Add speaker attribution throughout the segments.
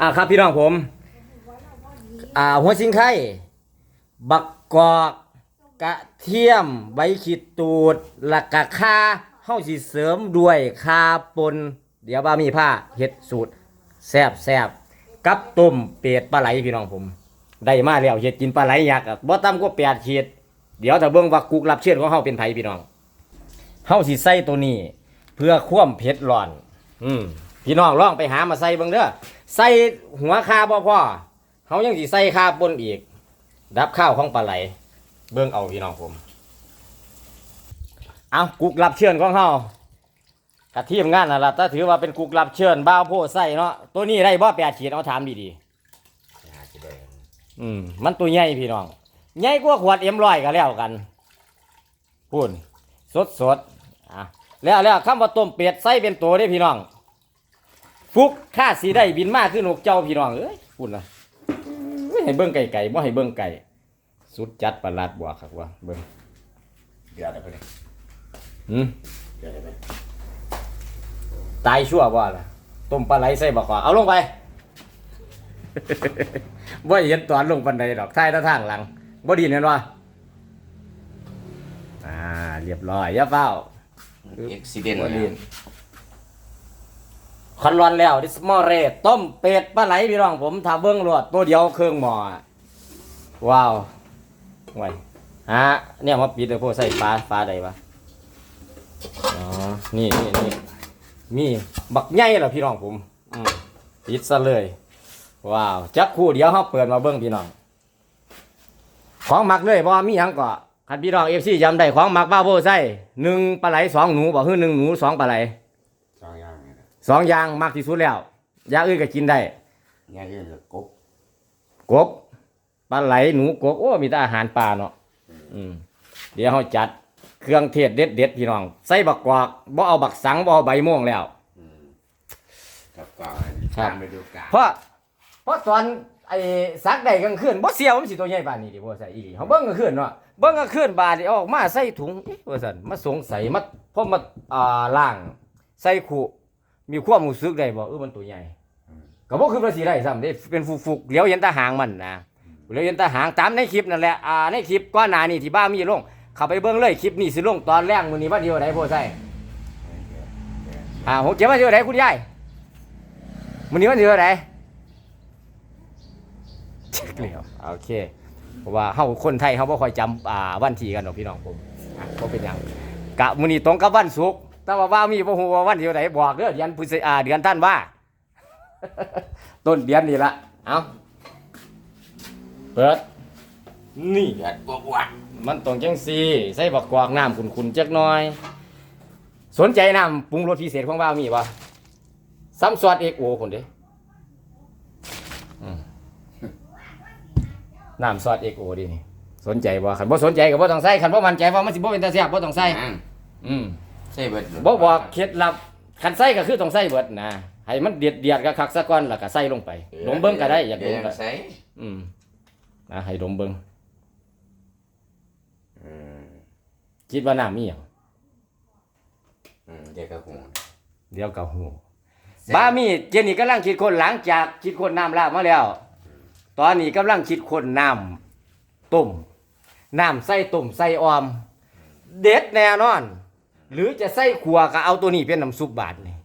Speaker 1: อ่าครับพี่น้องผม อ่าหัวสิงไข่บักกอกกระเทียมใบขีดตูดและกกะข่าเฮาสิเสริมด้วยคาปนเดี๋ยวบ้ามีผ้าเฮ็ดสูตรแซ่บแซ่บกับต้มเป็ดปลาไหลพี่น้องผม ได้มาแล้วเฮ็ดกินปลาไหลยักษ์อะบ่ต่ำกว่า8ขีดเดี๋ยวถ้าเบิ่งว่ากุกรับเชิญของเฮาเป็นไผพี่น้องเฮาสิใส่ตัวนี้ เพื่อความเผ็ดร้อน อืมพี่น้องลองไปหามาใส่เบิ่งเด้อ ใส่หัวคาบ่พอเฮายังสิใส่คาปนอีก ดับข้าวของปลาไหล เบิ่งเอาพี่น้องผม เอากุกรับเชิญของเฮากะทีมงานน่ะล่ะถ้าถือว่าเป็นกุกรับเชิญบ้าวโพใส่เนาะตัวนี้ได้บ่แปดขีดเอาถามดี
Speaker 2: หาสิได้
Speaker 1: ๆอืมมันตัวใหญ่พี่น้องใหญ่กว่าขวดเอ็มร้อยก็แล้วกันพูนสดสดๆอะแล้วแล้วคำว่าต้มเป็ดใส่เป็นตัวได้พี่น้อง ฟุกค่าสีได้บินมากขึ้นนกเจ้าพี่น้องเอ้ยพูดนะไม่ให้เบิ้งไก่ไก่บ่ให้เบิ้งไก่สุดจัดประหลาดบัวครับว่าเบิ้ง
Speaker 2: เดือดได้ปะเนี่ย
Speaker 1: หืม
Speaker 2: เดือดได้ปะ
Speaker 1: ตายชั่วบ่ล่ะต้มปลาไหลใส่บักขวาเอาลงไปบ่เห็นตอนลงปันไดดอกท้ายตะทางหลังบ่ดีเห็นว่าอ่า เรียบร้อยอย่าเฝ้า
Speaker 2: เอ็กซิเดน
Speaker 1: บ่ดี คันร้อนแล้วดิสมอเรต้มเป็ดปลาไหลพี่น้องผมถ้าเบิ่งรวดตัวเดียวเครื่องหม้อว้าวไว้ฮะเนี่ยมาปิดเลยพวกใส่ฟ้าฟ้าใดวะอ๋อนี่นี่นี่มีบักใหญ่เหรอพี่น้องผมปิดซะเลย ว้าวจักคู่เดียวเขาเปิดมาเบิ้งพี่น้อง ของหมักเลยบ่มีหยังก็คันพี่น้องเอฟซีจำได้ของหมักบ้าโบไส้หนึ่งปลาไหลสองหนูบอกคือหนึ่งหนูสองปลาไหล สองอย่างมากที่สุดแล้วอย่างอื่นก็กินได้
Speaker 2: อย่างอื่นก็กบ
Speaker 1: กบปลาไหลหนูกบโอ้มีแต่อาหารปลาเนาะอืมเดี๋ยวเขาจัดเครื่องเทศเด็ดเด็ดๆพี่น้อง ใส่บักกวากบ่เอาบักสังบ่เอาใบม่วงแล้ว
Speaker 2: อืมกับก่อน
Speaker 1: ครับ
Speaker 2: ตามไปดูกา
Speaker 1: เพราะเพราะตอนไอ้ซักได้กลางคืนบ่เสียวมันสิตัวใหญ่ปานนี้ดิบ่ใส่อีหลีเฮาเบิ่งกลางคืนเนาะเบิ่งกลางคืนบาดนี่เอาออกมาใส่ถุงเอ๊ะว่าซั่นมาสงสัยมาพอมาอ่าล้าง ใส่ขู่ มีความรู้สึกได้บ่เออมันตัวใหญ่ก็บ่คือว่าสิได้ซ้ำเด้เป็นฟุกๆเหลียวเห็นแตาหางมันนะเหลียวเห็นแตาหางตามในคลิปนั่นแหละอ่าในคลิปก่อนหน้านี้ที่บ้ามีลงเข้าไปเบิ่งเลยคลิปนี้สิลงตอนแรกมื้อนี้วันเดียวได้บ่ใส่อ่าผมเก็บวันเดียวได้คุณยายมื้อนี้วันเดียวได้เช็คแล้วโอเคเพราะว่าเฮาคนไทยเฮาบ่ค่อยจำอ่าวันที่กันดอกพี่น้องผมอะบ่เป็นหยังกะมื้อนี้ตรงกับวันศุกร์ แต่ว่าว่ามีบ่ฮู้ว่าวันที่ใดบอกเด้อเดือนพฤศจิกาเดือนธันวาต้นเดือนนี่ละเอ้าเปิด นี่
Speaker 2: เดือดบวกวัด
Speaker 1: มันต้องจังซี่ ใส่บักกวากน้ำขุ่นๆจักหน่อย สนใจน้ำปรุงรสพิเศษของบ่าวมีบ่ซ้ำซอสเอกโอคนเด้อืมน้ำซอสเอกโอดินี่สนใจบ่คันบ่สนใจก็บ่ต้องใส่คันบ่มั่นใจว่ามันสิบ่เป็นตาแซ่บบ่ต้องใส่
Speaker 2: อ่า
Speaker 1: อืม
Speaker 2: ใส่เบิด
Speaker 1: บ่บอกเคล็ดลับคันใส่ก็คือต้องใส่เบิดนะให้มันเดือดเดือดๆก็คักซะก่อนแล้วก็ใส่ลงไปดมเบิ่งก็ได้อยากด
Speaker 2: เดี๋ว
Speaker 1: มก็
Speaker 2: ใส่
Speaker 1: อืมนะให้ดมเบิ่ง
Speaker 2: อืม
Speaker 1: คิดว่าน้ำมีหยัง
Speaker 2: อืมเดี๋ยวก็คง
Speaker 1: เดี๋ยวก็ฮู้บ้ามีเจนี่กำลังคิดคนหลังจากคิดคนน้ำลาบมาแล้ว ตอนนี้กำลังคิดคนน้ำต้มน้ำใส่ต้มใส่ออม เด็ดแน่นอน หรือจะใส่ขัวก็เอาตัวนี้เป็นน้ำซุปบาทนี่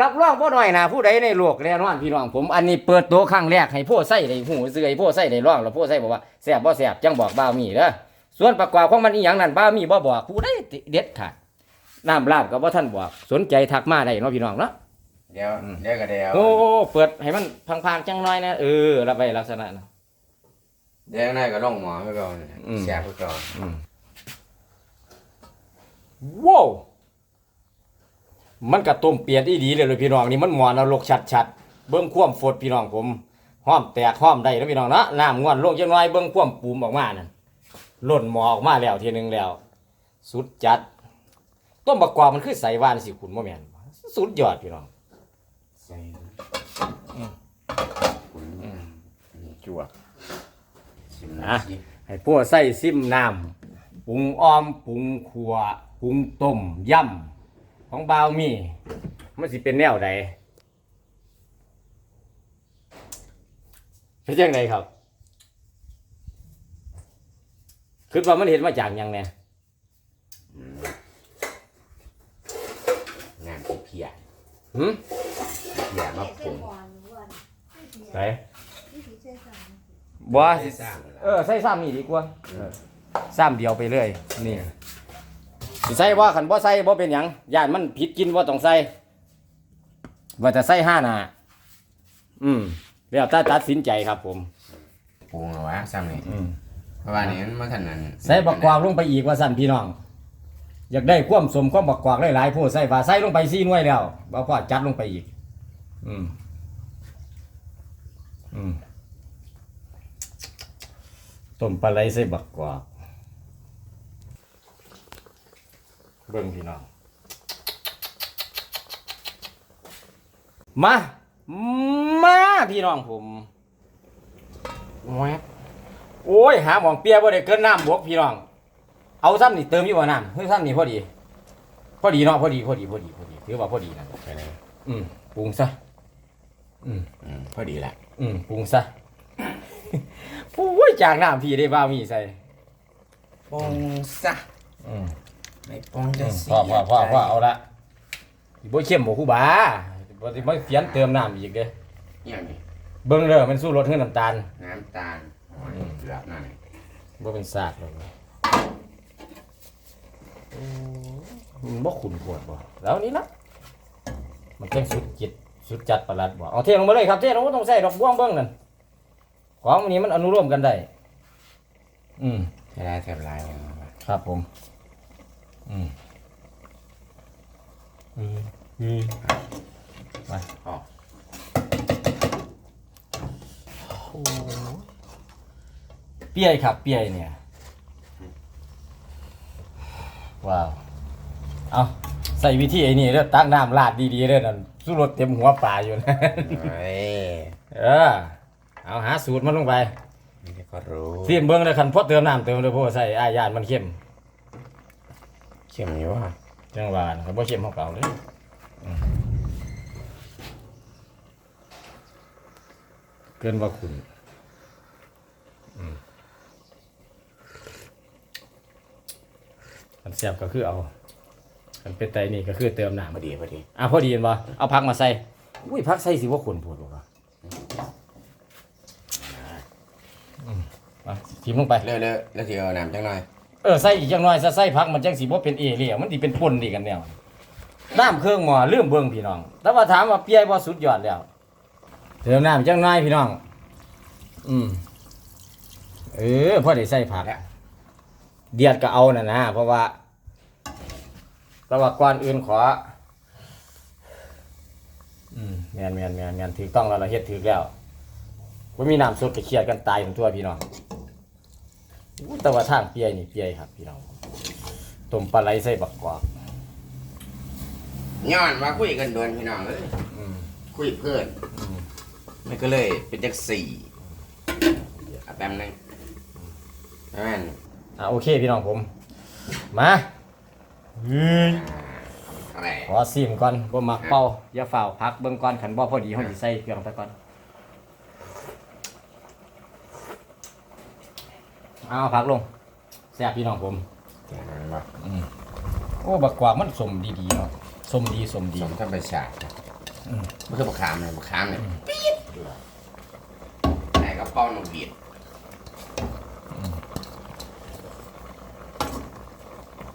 Speaker 1: รับรองพ่อหน่อยนะผู้ใดในโลกแน่นอนพี่น้องผมอันนี้เปิดตัวครั้งแรกให้พวกใส่ในหูเสื่อยพวกใส่ในร่องแล้วพวกใส่บอกว่าแสบบ่แสบจังบอกบ้ามีเด้อส่วนประกอบของมันอีหยังนั่นบ้ามีบ่บอกผู้ใดเด็ดขาดน้ำลาบก็บ่ท่านบอกสนใจทักมาได้เนาะพี่น้องเนาะ
Speaker 2: เดี๋ยวเดี๋ยวก็เดี๋ยว
Speaker 1: โอ้เปิดให้มันพังๆจังน้อยนะเออรับไปลักษณะนะ
Speaker 2: เดี๋ยวนั่นก็ลงหมอไปก่อน
Speaker 1: อืม
Speaker 2: แซ่บไปก่อน
Speaker 1: ว้าวมันกระต้มเปียดอีดีเลยเลยพี่น้องนี่มันหมอนรกชัดๆเบิ้งคว่ำฝดพี่น้องผมห้อมแตกห้อมได้แล้วพี่น้องนะน้ำงวนลงจังน้อยเบิ้งคว่ำปูมออกมานั่นหล่นหมอออกมาแล้วทีหนึงแล้ว สุดจัด ต้มบักกวามันคือใส่วานสิคุณโมแมนสุดยอดพี่น้อง
Speaker 2: ใส่
Speaker 1: อืม
Speaker 2: คุณนี่จั่วชิม
Speaker 1: นะ
Speaker 2: สิ
Speaker 1: ให้พวกใส่ซิมน้ำปรุงอ้อมปรุงขัว ปรุงต้มย่ำของบ่าวมี มันสิเป็นแนวใดเป็นยังไงครับคือว่ามันเห็นมาจากหยังเนี่ย
Speaker 2: งานที่เพีย
Speaker 1: หืม
Speaker 2: เพียมาปรุง
Speaker 1: ไหนบ่
Speaker 2: ไม่สร้างเลย
Speaker 1: เออใส่ซ้ำนี่ดีกว่าเออซ้ำเดียวไปเลยนี่ สิใส่ว่าขันบ่ใส่บ่เป็นหยังย่านมันผิดกินบ่ต้องใส่ว่าจะใส่ห้าหน้าอืมแล้วถ้าตัดสินใจครับ ผม
Speaker 2: ปรุงเอาวะซ้ำนี่
Speaker 1: อืม
Speaker 2: เพราะว่านี่มันมาทันนั้น
Speaker 1: ใส่บักกวากลงไปอีกว่าสั่นพี่น้อง อยากได้ความสมความบักกวากหลายๆผู้ใส่ฝาใส่ลงไปสี่หน่วยแล้วบ่พอจัดลงไปอีก อืมอืมต้มปลาไหลใส่บักกวาก เบิ่งพี่น้อง มา มาพี่น้องผมแวบโอ้ย หาหมองเปียบ่ได้เกินน้ำบวกพี่น้อง เอาซ้ำนี่เติมอยู่บ่น้ำเฮ้ยซ้ำนี่พอดี พอดีเนาะพอดีพอดีพอดีพอดีถือว่าพอดีนะ
Speaker 2: ไปเลย
Speaker 1: อืมปรุงซะอืม
Speaker 2: อืมพอดีละ
Speaker 1: อืมปรุงซะโอ้ยจากน้ำพี่ได้บ้ามีใส่
Speaker 2: ปรุงซะ
Speaker 1: อืม
Speaker 2: ไม่ปรุงจะเสีย
Speaker 1: พ่อพ่อพ่อพ่อเอา
Speaker 2: ใจ
Speaker 1: ละอีบ่เข้มบ่คู่บาบ่สิมาเขียนเติมน้ำอีกเด้
Speaker 2: เนี่ยนี่
Speaker 1: เบิ่งเด้อมันสู้รสเฮือน้ำตาล
Speaker 2: น้ำตาลโอ้ยเกือบนั่นนี่
Speaker 1: บ่เป็นซากเลยมันบ่ขุนปวดบ่แล้วนี่นะมันจังสุดจิตสุดจัดประหลัดบ่เอาเทลงมาเลยครับเทลงบ่ต้องใส่ดอกบ้วงเบิ่งนั่นของอันนี้มันอนุโลมกันได้อืม
Speaker 2: ใช้ได้แทบลายเลยนะ
Speaker 1: ครับผม อืมอืมอืม
Speaker 2: อ๋อ
Speaker 1: เปียครับ เปียเนี่ย ว้าว เอาใส่วิธีไอ้นี่เด้อตักน้ำราดดีๆเด้อนั่นสู้รสเต็มหัวป่าอยู่นะ
Speaker 2: เฮ้
Speaker 1: เออ เอาหาสูตรมันลงไป
Speaker 2: นี่ก็รู้
Speaker 1: เทียมเบิ้งเลยคันพอเติมน้ำเติมเลยเพราะว่าใส่อายานมันเข้ม
Speaker 2: เข้มอยู่ว่ะ
Speaker 1: จังหวานเขาบ่เข้มเขาเก่าเลยเกินว่าคุณอันเสียบก็คือเอาอันเป็นไตนี่ก็คือเติมน้ำ
Speaker 2: พอดีพอดี
Speaker 1: อะพอดีเห็นบ่เอาพักมาใส่อุ้ยพักใส่สิว่าขนปวดบ่วะอืมเอาทิมลงไป
Speaker 2: เลิกเลิกแล้วทีเอาน้ำจังหน่อย
Speaker 1: เออใส่อีกจังน้อยซะใส่พักมันจังสิบ่เป็นเอเลี่ยมันสิเป็นป่นดีกันแนวน้ำเครื่องหม้อลืมเบิ่งพี่น้อง แต่ว่าถามว่าเปียบ่สุดยอดแล้วเติมน้ำจังน้อยพี่น้อง อืมเออพอได้ใส่ผัก
Speaker 2: แล้ว
Speaker 1: เดียดก็เอาน่ะนะเพราะว่าแต่ว่าก่อนอื่นขออืมแมนแมนแมนแมนถือต้องแล้วเราเฮ็ดถือแล้วว่ามีน้ำสดก็เคียดกันตายทั้งทั่วพี่น้อง อู้แต่ว่าทางเปียนี่เปียครับพี่น้องต้มปลาไหลใส่บักกอก
Speaker 2: ย้อนมาคุยกันโดนพี่น้องเอ้ย
Speaker 1: อืม
Speaker 2: คุยเพื่อน
Speaker 1: อืม
Speaker 2: มันก็เลยเป็นจักสี่เอาแป๊บนึงแม่น
Speaker 1: อะโอเคพี่น้องผม มาเฮ้ย
Speaker 2: อะไร
Speaker 1: ขอซิมก่อนบ่มักเป่าอย่าฝ่าวพักเบิ่งก่อนขันบ่พอดีเฮาสิใส่เครื่องไปก่อน เอาพักลงแซ่บพี่น้องผม
Speaker 2: แกมันบอก
Speaker 1: โอ้บักกวากมันสมดีๆเนาะสมดีสมดี
Speaker 2: สมธรรมชาติ
Speaker 1: อืม
Speaker 2: มันคือบักขามเลยบักขามเนี่ยปี๊ดไหนก็เป้าหนุ่มบีด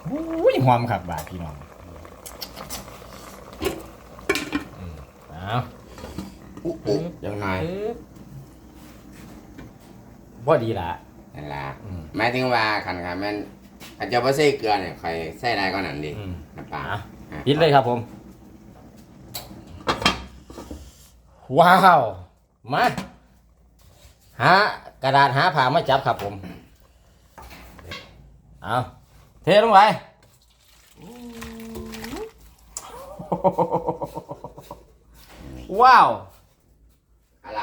Speaker 1: อุ้ยหอมครับบาดพี่น้องอืมเอา
Speaker 2: อุ๊อุ๊ยังไง
Speaker 1: ปึ๊บพอดีละ
Speaker 2: นั่นล่ะ
Speaker 1: อืม
Speaker 2: หมายถึงว่าขันครับแม่นอาจจะบ่ใส่เกลือเนี่ยใครใส่ได้ก็นั่นดิ
Speaker 1: อืม
Speaker 2: น้ำปลา
Speaker 1: อะ
Speaker 2: อะ
Speaker 1: ปิดเลยครับผม ว้าว มาหากระดาษหาผ้ามาจับครับผม เอาเทลงไปว้าว
Speaker 2: อะไร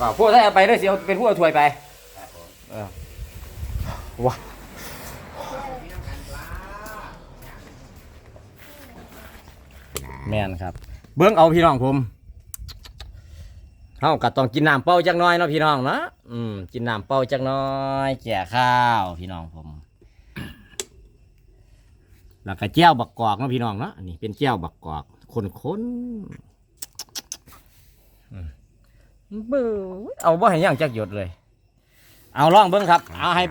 Speaker 1: อ่าพวกถ้าเอาไปได้สิเอาเป็นพวกเอาถ้วยไปเออว้าแม่นครับ เบิ่งเอาพี่น้องผมเฮาก็ต้องกินน้ำเปล่าจักหน้อยเนาะพี่น้องเนาะอืมกินน้ำเปล่าจักหน้อยแก่ข้าวพี่น้องผม แล้วก็แจ้วบักกอกเนาะพี่น้องเนาะอันนี้เป็นแจ้วบักกอกคนๆอืม เบ้อเอาบ่ให้ย่างจักหยดเลย เอาลองเบิ่งครับ เอาให้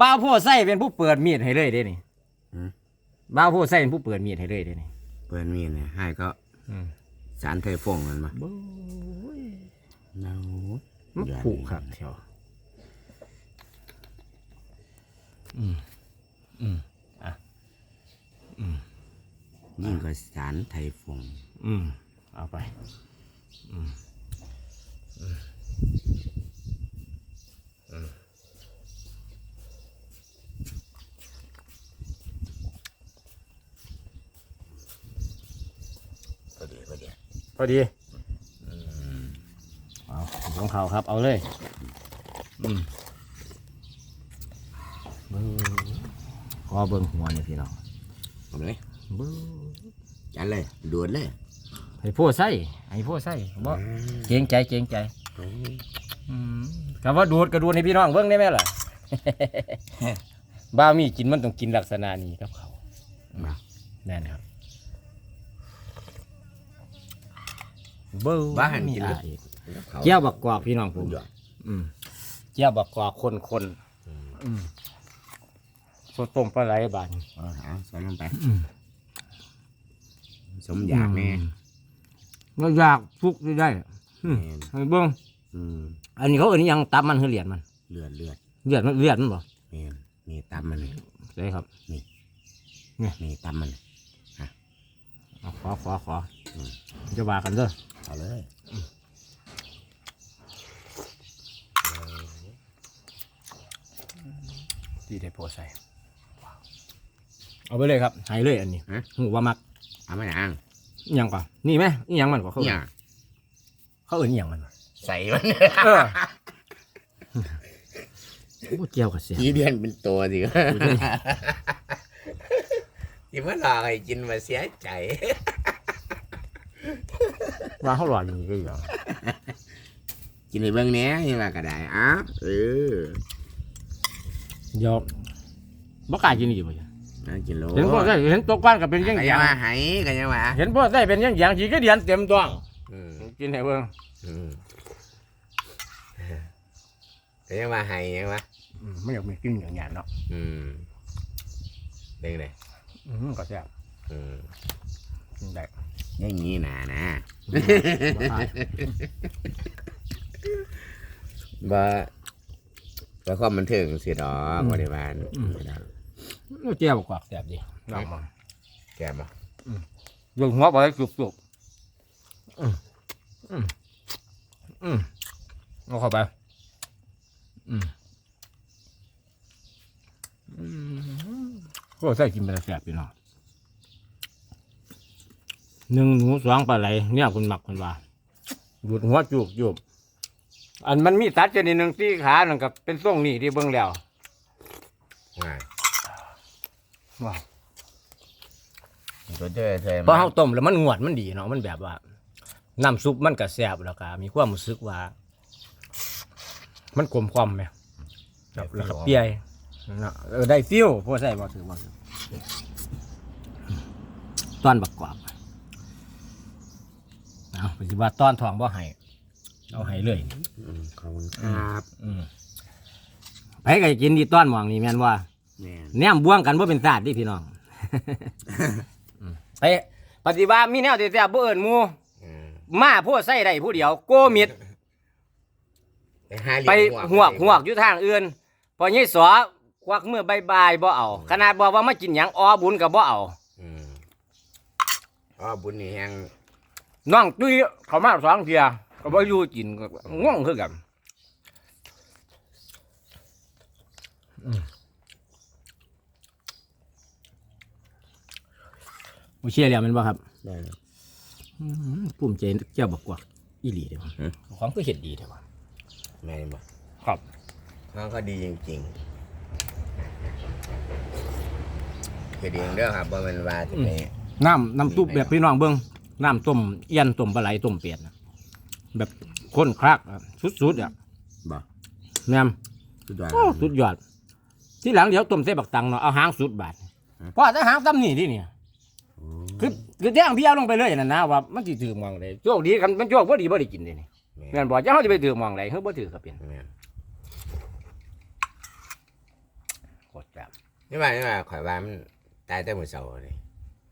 Speaker 1: บ้าวผู้ใส่เป็นผู้เปิดมีดให้เลยเด้นี่
Speaker 2: อืม
Speaker 1: บ้าวผู้ใส่เป็นผู้เปิดมีดให้เลยเด้นี่
Speaker 2: เปิดมีดเนี่ยให้ก็
Speaker 1: อืม
Speaker 2: สารเทฟงมันมาเนา
Speaker 1: มันผูกครับเที่ยวอืมอืม
Speaker 2: ยิ่งกว่าสารไทฟง
Speaker 1: อืมเอาไป
Speaker 2: พอดีพอดี
Speaker 1: พอดีเอาของเขาครับ เอาเลยอืมเบิ้งขอเบิ้งหัวนี่พี่น้อง
Speaker 2: เอาเลย
Speaker 1: เบิ้ง
Speaker 2: จัดเลยด่วนเลย
Speaker 1: ให้พวกใส่ให้พวกใส่บ่เกรงใจเกรงใจอืมคำว่าดูดกระดูดให้พี่น้องเบิ้งได้ไหมล่ะ บ้ามีกินมันต้องกินลักษณะนี้ครับเขา
Speaker 2: มา
Speaker 1: แน่นครับเบิ้ง
Speaker 2: บ้าหันกิน
Speaker 1: อะ
Speaker 2: เลย
Speaker 1: อีกเจ้าบักกอกพี่น้องผม
Speaker 2: หยอด
Speaker 1: อืมเจ้าบักกอกคนคนอืมสดต้มปลาไหลบาน
Speaker 2: เอาเอาใส่ลงไป
Speaker 1: อืม
Speaker 2: สมอยากแน่
Speaker 1: ก็อยากฟุกได้ได้อืม
Speaker 2: แม่น
Speaker 1: ให้เบิ้ง
Speaker 2: อืม
Speaker 1: อันนี้เขาเอ่ยยังตับมันคือเหรียญมัน
Speaker 2: เลือดเลือด
Speaker 1: เหรียญมันเหรียญมันบ่
Speaker 2: แม่นนี่ตำมันนี่
Speaker 1: ใช่ครับ
Speaker 2: นี่ตำมัน
Speaker 1: เอาขอขอขออจะว่ากันเด้อ
Speaker 2: เอาเลย
Speaker 1: ที่ได้โพสใส่เอาไปเลยครับใหายเลยอันนี้หูว่ามัก
Speaker 2: เอาไม่อ่าง
Speaker 1: อิหยังก่อนนี่ไหมอิหยังมันกว่าเขา
Speaker 2: เนี่ย
Speaker 1: เขาเอ่ยอิหยังมันวะ
Speaker 2: ใส่มัน
Speaker 1: เออโอ้เจียวกับเสีย
Speaker 2: ขี้เดือนเป็นตัวสิที่มันหลอกให้กินมาเสียใจ
Speaker 1: ว่าเขาหลอดอยู่ก็อยู่
Speaker 2: กินในเบื้องเนี้ยยังไงก็ได้อะเออ
Speaker 1: เดี๋ยวบ่กล้ากินอีกบ่จ้ะ
Speaker 2: น่ากินโล
Speaker 1: เห็นพวกได้เห็นตัวก้อนกับเป็นยัง
Speaker 2: ก็
Speaker 1: ห
Speaker 2: ยั
Speaker 1: ยังง
Speaker 2: มาให้ก็ยังมา
Speaker 1: เห็นพวกได้เป็นยังหยังจีก็เดียนเต็มตัว
Speaker 2: อืม
Speaker 1: กินให้เบิ่ง
Speaker 2: อืมก็ยังมาให้ยังวะ
Speaker 1: อืมไม่อยากมีกินอย่างหยาดเนาะ
Speaker 2: อืมเด้งเลย
Speaker 1: อืมก็แซ่บ
Speaker 2: อืม
Speaker 1: กินได้
Speaker 2: อย่างนี้นะนะ
Speaker 1: บ่พลาด
Speaker 2: บ่บ่ความบันเทิงเสียดอกบริบาล
Speaker 1: โอ้เจียวกว่าแซ่บดีลองมา
Speaker 2: แกบ่
Speaker 1: ยงหัวไปจุบๆอืมอืมอืมเอาเข้าไปอืมอืมก็ใส่กินไปแล้วแซ่บพี่น้องหนึ่งหนูสองปลาไหลเนี่ยคุณหมักคุณว่าดูดหัวจุกจุบอันมันมีตัดชนิดหนึ่งที่ขาหนึ่งกับเป็นทรงนี่ที่เบิ่งแล้ว
Speaker 2: ง่าย
Speaker 1: ว้าว
Speaker 2: ตัวเจอเธอ
Speaker 1: พอเฮาต้มแล้วมันงวดมันดีเนาะมันแบบว่าน้ำซุปมันก็แซ่บแล้วก็มีความรู้สึกว่า มันกลมกล่อมไหมครับแล้วก็เปรี้ยเนาะเออได้ฟิลพวกใส่บ่ถือบ่ถือตอนบักกวาดเอาปฏิบัติตอนทองบ่ให้เอาให้เลย
Speaker 2: อืมขอบคุณครับ
Speaker 1: อืมไปก็กินดีต้อนหมองนี่แม่นว่า
Speaker 2: แม่น
Speaker 1: แนมบ่วงกันบ่เป็นศาสตร์ดิพี่น้องอืมไปปฏิบัติมีแนวแซ่บๆบ่เอิ้นหมู่
Speaker 2: อืม
Speaker 1: มาผู้ใส่ได้ผู้เดียว โกมิด
Speaker 2: ไปหาเลี้ยง
Speaker 1: ไปหวกหวกอยู่ทางอื่นพอยี่สอควักมือบายบายบ่เอาขนาดบอกว่ามากินหยังอ้อบุญกับบ่เอา
Speaker 2: อืมอ๋อบุญนี่แฮง
Speaker 1: น้องตุ้ยเขามาสองเทียก็บ่อยู่กินก็ง่วงคือกันอืม โอเชียแล้วแมันบ่ครับ
Speaker 2: ได้แล้ว
Speaker 1: อืมภูมิใจเจ้าบักกวักอีหลีเด้อ
Speaker 2: อืม
Speaker 1: ของก็เห็ดดีเด้อว่ะ
Speaker 2: แม่นบ่
Speaker 1: ครับ
Speaker 2: เขาก็ดีจริงๆคือดีเด้อครับบ่แม่นว่าจะไป
Speaker 1: น้ำน้ำซุปแบบพี่น้องเบิ้งน้ำต้มเอี้ยนต้มปลาไหลต้มเป็ดน่ะแบบข้นคลักอะสุดๆอะ
Speaker 2: บ่
Speaker 1: แม่ม
Speaker 2: สุดยอด
Speaker 1: โอ้สุดยอด ที่หลังเดี๋ยวต้มเส้นบักตังเนาะเอาหางสุดบาทเพราะถ้าหางซ้ำนี่ที่เนี่ย คือคือแจ้งพี่เอาลงไปเลยนั่นนะว่ามันสิถือมองเลยโชคดีกันมันโชคบ่ดีบ่ได้กินเลยนี่
Speaker 2: แม่
Speaker 1: แม่นบอกจะเขาจะไปถือมองไรเฮ้ยบ่ถือก็เป็น
Speaker 2: แม่น
Speaker 1: โคตรจับ
Speaker 2: นี่ว่านี่ว่าข่อยว่ามันตายแต่มื้อเช้านี่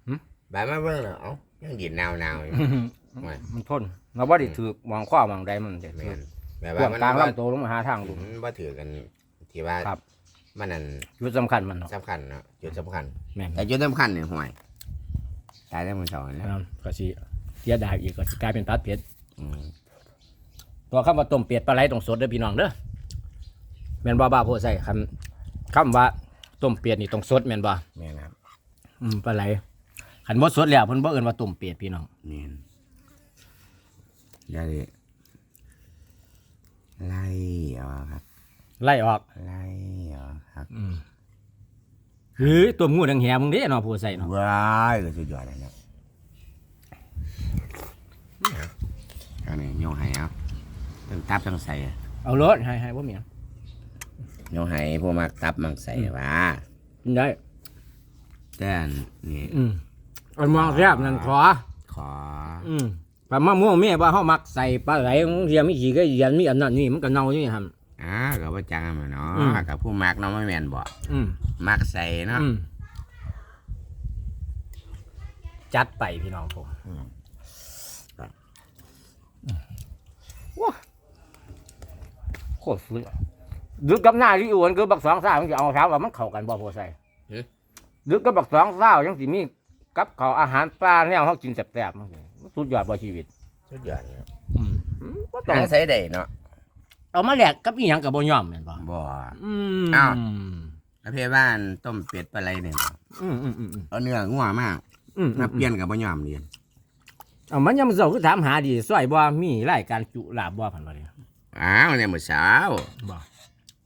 Speaker 1: หึ
Speaker 2: บายมาเบิ่งแล้วเอ้ายังดินหนาวๆอยู่ ไม่
Speaker 1: มันทนเราบ่ได้ถือมองข้อมองใดมันจะ
Speaker 2: แม่
Speaker 1: ถือน
Speaker 2: แบบ
Speaker 1: พว
Speaker 2: ว่ากมัน
Speaker 1: กลาง
Speaker 2: ว่า
Speaker 1: ลำโตวลงมาหาทางดู
Speaker 2: มันบ่ถือกันที่ว่า
Speaker 1: ครับ
Speaker 2: มันนั่น
Speaker 1: จุดสำคัญมันเนาะ
Speaker 2: สำคัญเนาะจุดสำคัญ
Speaker 1: แม่น
Speaker 2: แต่จุดสำคัญเนี่ยห่วย ตายแต่มื้อเช้านี่
Speaker 1: ครับก็สิเสียดายอีกก็สิกลายเป็นตัดเพชร
Speaker 2: อืม
Speaker 1: ตัวคำว่าต้มเป็ดปลาไหลต้องสดเด้อพี่น้องเด้อแม่นบ่บ้าโพใส่คำคำว่าต้มเป็ดนี่ต้องสดแม่นบ่
Speaker 2: แม่นครับ
Speaker 1: อืมปลาไหลคันบ่สดแล้วเพิ่นบ่เอิ้นว่าต้มเป็ดพี่น้อง
Speaker 2: แม่นอย่าดิไล่ออกครับ
Speaker 1: ไล่ออก
Speaker 2: ไล่ออกครับ
Speaker 1: อืม เฮ้ยตัวงูดังแหมึงเด้เนาะโพใส่เนาะ
Speaker 2: ว้ายก็สุดยอดเลยนะอันนี้โยงไห้ครับต้องตับต้องใส่อะ
Speaker 1: เอารถให้ให้บ่มีหยัง
Speaker 2: โยงไห้พวกมักตับมักใส่ว่า
Speaker 1: กินได้
Speaker 2: แต่อันนี่
Speaker 1: อืมอันมองแซ่บนั่นขอ
Speaker 2: ขอ
Speaker 1: อืมปลามาม่วงแม่ว่าเฮามักใส่ปลาไหลของเทียมมีขี้ก็เยียนมีอันนั้นนี่มันก็เน่าอยู่นี่ครับ
Speaker 2: อ่ากับว่าจังมาเนาะ
Speaker 1: อืม
Speaker 2: กับผู้มักเนาะไม่แม่นบ่
Speaker 1: อืม
Speaker 2: มักใส่เนาะ
Speaker 1: อืมจัดไปพี่น้องผม
Speaker 2: อืม
Speaker 1: ว้าโคตรสุดดึกกับหน้าที่อ้วนคือบักสองสาวมันจะเอาเช้าว่ามันเข้ากันบ่พอใส่ดึกกับบักสองสาวยังสิมีกับเขาวอาหารปลาแนวเฮากินแซ่บๆมันสิสุดยอดบ่ชีวิต
Speaker 2: สุดยอดครับ
Speaker 1: อืมบ่ต้อง
Speaker 2: หาใส่ได้เนาะ
Speaker 1: เอามาแลกกับอีหยังก็บ่ยอมแม่นบ่
Speaker 2: บ่
Speaker 1: อืม
Speaker 2: อ้าวประเภทบ้านต้มเป็ดปลาไหลเนี่ย
Speaker 1: อืมอืมอืมอืม
Speaker 2: เอาเนื้องัวมาก
Speaker 1: อืม
Speaker 2: มาเปลี่ยนกับบ่ยอมเรียน
Speaker 1: เอามันยังเจ้าคือถามหาดีซอยบ่มีรายการจุลาบบ่พันบ่เนี่ย
Speaker 2: อ้าวเนี่ยมื้อเช้า
Speaker 1: บ่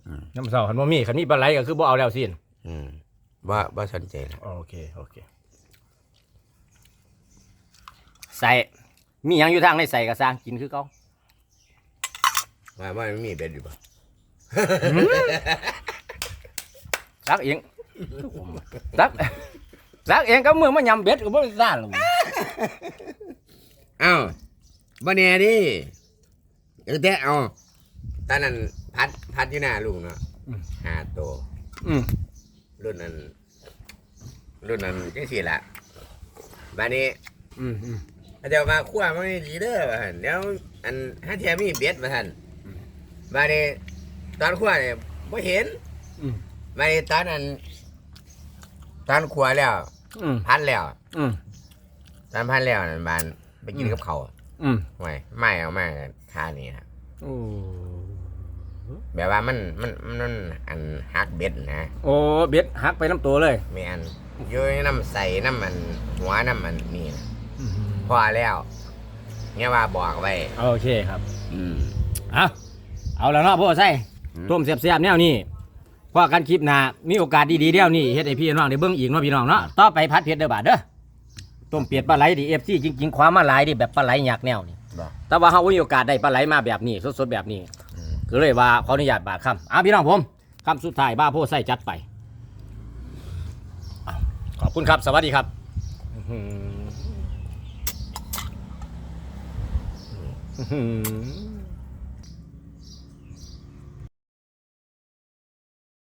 Speaker 2: อืม
Speaker 1: น้ำเสาคันบ่มีคันมีปลาไหลก็คือบ่เอาแล้วสิ้น
Speaker 2: อืมบ่บ่สนใจนะ
Speaker 1: โอเคโอเคใส่มีหยังอยู่ทางในใส่ก็สร้างกินคือเก่า
Speaker 2: ว่าว่ามันมีเป็ดอยู่บ่
Speaker 1: ซักเองซักซักเองก็มือมันยำเบ็ดก็บ่ได้ซ่านหรอก
Speaker 2: เอ้าบ่แน่ดิเออแต่เอาตอนนั้นพัดพัดอยู่หน้าลุงเนาะห้าตัว
Speaker 1: อืม
Speaker 2: รุ่นนั้น รุ่นนั้นจังซี่ล่ะบัดนี้
Speaker 1: อืมอืม
Speaker 2: เขาเจะมาคั่วมันดีเด้อว่าหั่นเดี๋ยวอันห้าเทียมีเบ็ดมาท่า นบัดนี้ตอนคั่วเนี่ยบ่เห็น
Speaker 1: อืม
Speaker 2: บัดนี้ตอนนั้นตอนคั่วแล้ว
Speaker 1: อืม
Speaker 2: พันแล้ว
Speaker 1: อืม
Speaker 2: ตอนพันแล้วนั่นบานไปกินกับเขาว
Speaker 1: อืม
Speaker 2: ห่วยไม่เอามาค่านี้ครับ
Speaker 1: โอ้
Speaker 2: แบบว่ามันมันมันอันฮักเบ็ดนะ
Speaker 1: โอ้เบ็ดหักไปน้ำตัวเลย
Speaker 2: แม่นอยู่ในน้ำใสน้ำมันหัวน้ำมันนี่นะ
Speaker 1: อืม
Speaker 2: พอแล้วเนี่ยว่าบอกไว้
Speaker 1: โอเคครับ
Speaker 2: อืม
Speaker 1: เอา เอาแล้วเนาะพ่อใส่
Speaker 2: อืม
Speaker 1: ต้มเสียบๆแนวนี้พอกันคลิปหน้ามีโอกาสดีๆเดียวนี้เฮ็ดให้พี่น้องได้เบิ่งอีกเนาะพี่น้องเนาะต่อไปพัดเผ็ดเด้อบาดเด้อต้มเป็ดปลาไหลดิ FC จริงๆ ความมาหลายดิแบบปลาไหลหยักแนวนี่
Speaker 2: บอก
Speaker 1: แต่ว่าเฮาบ่มีโอกาสได้ปลาไหลมาแบบนี้สดๆแบบนี้
Speaker 2: อืม
Speaker 1: ก็เลยว่าขออนุญาตบาดคำอะพี่น้องผมคำสุดท้ายบ้าโพใส่จัดไปอ้าวขอบคุณครับสวัสดีครับอื้อหืออื้อหือ